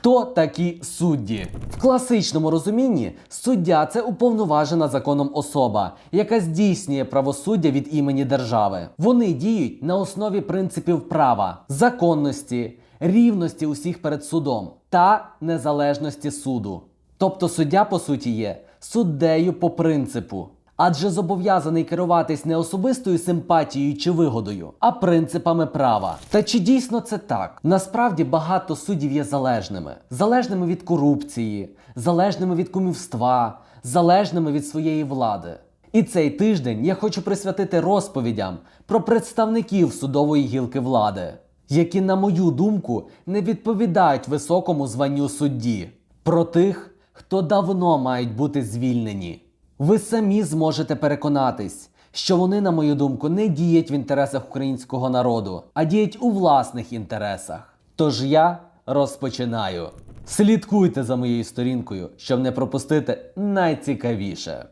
Хто такі судді? В класичному розумінні суддя це уповноважена законом особа, яка здійснює правосуддя від імені держави. Вони діють на основі принципів права, законності, рівності усіх перед судом та незалежності суду. Тобто суддя, по суті, є суддею по принципу. Адже зобов'язаний керуватись не особистою симпатією чи вигодою, а принципами права. Та чи дійсно це так? Насправді багато суддів є залежними, залежними від корупції, залежними від кумівства, залежними від своєї влади. І цей тиждень я хочу присвятити розповідям про представників судової гілки влади, які, на мою думку, не відповідають високому званню судді, про тих, хто давно мають бути звільнені. Ви самі зможете переконатись, що вони, на мою думку, не діють в інтересах українського народу, а діють у власних інтересах. Тож я розпочинаю. Слідкуйте за моєю сторінкою, щоб не пропустити найцікавіше.